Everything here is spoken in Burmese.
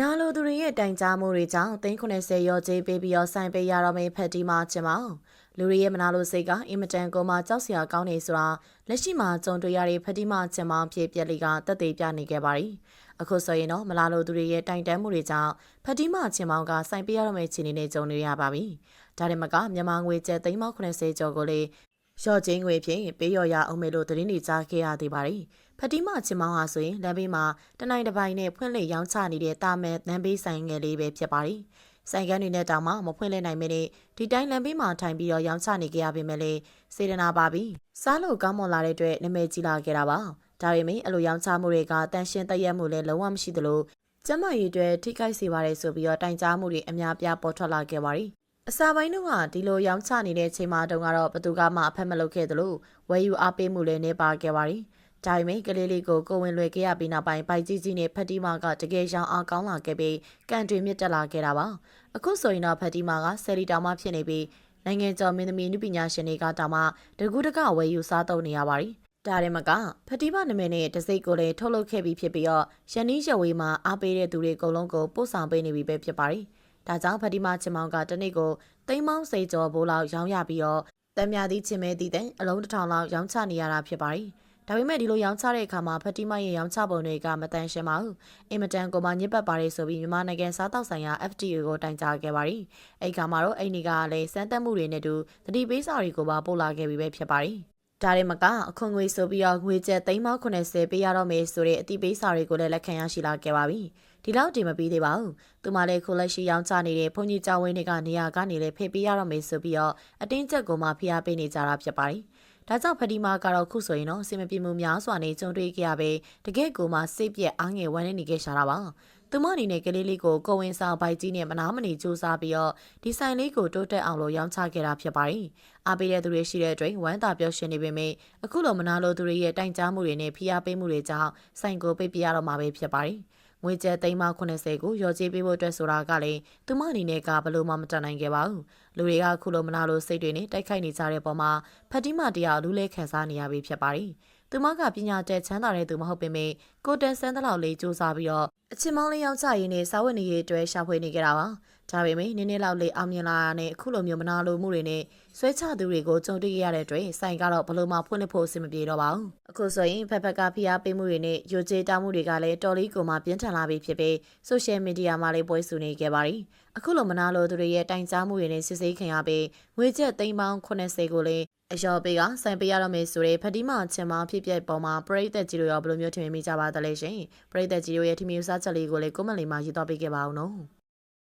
နာလိုသူတွေရဲ့တိုင်ကြားမှုတွေကြောင့်390ရော်ကြေးပေးပြီးတော့ဆိုင်ပေးရတော့မယ့်ဖက်တီမာချင်မောင်လူတွေရဲ့မနာလိုစိတ်ကအင်မတန်ကိုမှကြောက်စရာကောင်းနေဆိုတာလက်ရှိမှာကြုံတွေ့ရတဲ့ဖက်တီမာချင်မောင်ဖြစ်ပျက်လေးကတက်သေးပြနေခဲ့ပါပြီအခုဆိုရင်တော့မလာလိုသူတွေရဲ့တိုင်တန်းမှုတွေကြောင့်ဖက်တီမာချင်မောင်ကဆိုင်ပေးရတော့မယ့်ခြေအနေနဲ့ကြုံနေရပါပြီဒါတွေမကမြန်မာငွေကျပ်390ကျော်ကိုလေ ရော့ချင်းငွေဖြင့်ပေးရော်ရအောင်မေလို့သတင်းတွေကြားခဲ့ရသေးပါတယ်။ဖတီမာချင်မောင်းဟာဆိုရင်လမ်းဘေးမှာတနိုင်တစ်ပိုင်းနဲ့ဖွင့်လှစ်ရောင်းချနေတဲ့တာမဲလမ်းဘေးဆိုင်ငယ်လေးပဲဖြစ်ပါတယ်။ဆိုင်ကန်းတွေနဲ့တောင်မှမဖွင့်လှစ်နိုင်မင်းနဲ့ဒီတိုင်းလမ်းဘေးမှာထိုင်ပြီးတော့ရောင်းချနေကြရပေမဲ့လေစေတနာပါပြီ။စားလို့ကောင်းမွန်လာတဲ့အတွက်နာမည်ကြီးလာခဲ့တာပါ။ဒါပေမဲ့အလိုရောင်းချမှုတွေကတန်ရှင်းတရက်မှုလည်းလုံးဝမရှိသလိုကျမကြီးတွေထိခိုက်စေပါတယ်ဆိုပြီးတော့တိုင်ကြားမှုတွေအများပြားပေါ်ထွက်လာခဲ့ပါတယ်။ အစာပိုင်းတုန်းကဒီလိုရောင်းချနေတဲ့အချိန်မှာတုန်းကတော့ဘသူကမှအဖက်မလုပ်ခဲ့သလိုဝယ်ယူအားပေးမှုလည်းနေပါခဲ့ပါတယ်။ဒါပေမဲ့ကလေးလေးကိုကိုဝင်လွယ်ခဲ့ရပြီးနောက်ပိုင်းပိုက်ကြီးကြီးနဲ့ဖက်တီမာကတကယ်ရောင်းအားကောင်းလာခဲ့ပြီးကန်တွေမြင့်တက်လာခဲ့တာပါ။အခုဆိုရင်တော့ဖက်တီမာကဆယ်လီတောင်မှဖြစ်နေပြီးနိုင်ငံကျော်မင်းသမီးနုပညာရှင်တွေကတောင်မှတကူးတကဝယ်ယူစားသုံးနေရပါတယ်။ဒါရင်မကဖတီမနမည်နဲ့တစိတ်ကိုလည်းထုတ်လုပ်ခဲ့ပြီးဖြစ်ပြီးတော့ရန်နီးရဝေးမှာအားပေးတဲ့သူတွေအကုန်လုံးကိုပို့ဆောင်ပေးနေပြီပဲဖြစ်ပါတယ်။ ဒါကြောင့်ဖတီမချင်မောင်ကတနေ့ကိုသိန်းမောင်းစိတ်ကျော်ဘိုးလောက်ရောင်းရပြီးတော့တမ်းမြသည့်ချင်မဲသည့်တဲ့အလုံးတစ်ထောင်လောက်ရောင်းချနေရတာဖြစ်ပါတယ်။ဒါပေမဲ့ဒီလိုရောင်းချတဲ့အခါမှာဖတီမရဲ့ရောင်းချပုံတွေကမတန်ရှင်းပါဘူး။အင်မတန်ကိုမှညစ်ပတ်ပါတယ်ဆိုပြီးမြန်မာနိုင်ငံစားတောက်ဆိုင်ရာ FTA ကိုတိုင်ကြားခဲ့ပါတယ်။အဲ့ခါမှာတော့အဲ့ဒီကလည်းစမ်းသပ်မှုတွေနဲ့တူတတိပေးစာတွေကိုပါပို့လာခဲ့ပြီးပဲဖြစ်ပါတယ်။ ဒါတွေမကအခွန်ငွေဆိုပြီးတော့ငွေကျပ်380ပေးရတော့မယ်ဆိုတဲ့အတိပေးစာတွေကိုလည်းလက်ခံရရှိလာခဲ့ပါပြီ။ဒီလောက်ဒီမပြီးသေးပါဘူး။သူမလည်းခိုလက်ရှိရောင်းချနေတဲ့ဘုန်းကြီးကျောင်းဝင်းတွေကနေရာကနေလည်းဖိပေးရတော့မယ်ဆိုပြီးတော့အတင်းကျပ်ကိုမှဖိအားပေးနေကြတာဖြစ်ပါတယ်။ဒါကြောင့်ဖဒီမာကတော့ခုဆိုရင်တော့စင်မပြေမှုများစွာနဲ့ကြုံတွေ့ခဲ့ရပဲတကယ့်ကိုမှစိတ်ပြက်အားငယ်ဝမ်းနေနေခဲ့ရှာတာပါ။ သူမအနေနဲ့ကလေးလေးကိုကိုဝင်ဆောင်ဘိုက်ကြီးနဲ့မနာမနေစူးစမ်းပြီးတော့ဒီဆိုင်လေးကိုတိုးတက်အောင်လို့ရောင်းချခဲ့တာဖြစ်ပါတယ်။အားပေးတဲ့သူတွေရှိတဲ့အတွက်ဝမ်းသာပျော်ရွှင်နေပေမဲ့အခုလိုမနာလိုသူတွေရဲ့တိုင်ကြားမှုတွေနဲ့ဖိအားပေးမှုတွေကြောင့်ဆိုင်ကိုပိတ်ပြရတော့မှာပဲဖြစ်ပါတယ်။ငွေကျပ်သိန်းပေါင်း80ကိုရော်ကြေးပေးဖို့အတွက်ဆိုတာကလည်းသူမအနေနဲ့ကဘလို့မှမတတ်နိုင်ခဲ့ပါဘူး။လူတွေကခုလိုမနာလိုစိတ်တွေနဲ့တိုက်ခိုက်နေကြတဲ့ပုံမှာဖတ်တီမာတရားလူလဲခံစားနေရပြီဖြစ်ပါတယ်။ သူမကပညာတတ်ချမ်းသာတဲ့သူမဟုတ်ပေမဲ့ကိုတန်ဆန်းတလောက်လေးစူးစမ်းပြီးတော့အချင်းမောင်းလေးယောက်ျားရင်းနဲ့စာဝတ်နေရေးအတွက်ရှာဖွေနေကြတာပါ။ ဒါပေမဲ့နည်းနည်းလောက်လေးအောင်မြင်လာတာနဲ့အခုလိုမျိုးမနာလိုမှုတွေနဲ့ဆွဲချသူတွေကိုကြုံတွေ့ရတဲ့အတွက်ဆိုင်ကတော့ဘလို့မှဖွင့်လှစ်ဖို့အဆင်မပြေတော့ပါဘူး။အခုဆိုရင်ဖက်ဖက်ကဖိအားပေးမှုတွေနဲ့ယိုကျေတောင်းမှုတွေကလည်းတော်လေးကိုမှပြင်းထန်လာပြီဖြစ်ပြီးဆိုရှယ်မီဒီယာမှာလည်းပွဲဆူနေခဲ့ပါပြီ။အခုလိုမနာလိုသူတွေရဲ့တိုင်ကြားမှုတွေနဲ့စစ်ဆေးခံရပြီးငွေကျပ်သိန်းပေါင်း80ကိုလည်းအယောပေးကဆိုင်ပေးရတော့မယ်ဆိုတဲ့ဖတီမာချင်မဖြစ်ဖြစ်ပေါ်မှာပရိသတ်ကြီးတို့ရောဘယ်လိုမျိုးထင်မိကြပါသလဲရှင်ပရိသတ်ကြီးတို့ရဲ့ထင်မြင်စားချက်လေးကိုလည်းကွန်မန့်လေးမှာရေးသွားပေးခဲ့ပါဦးနော်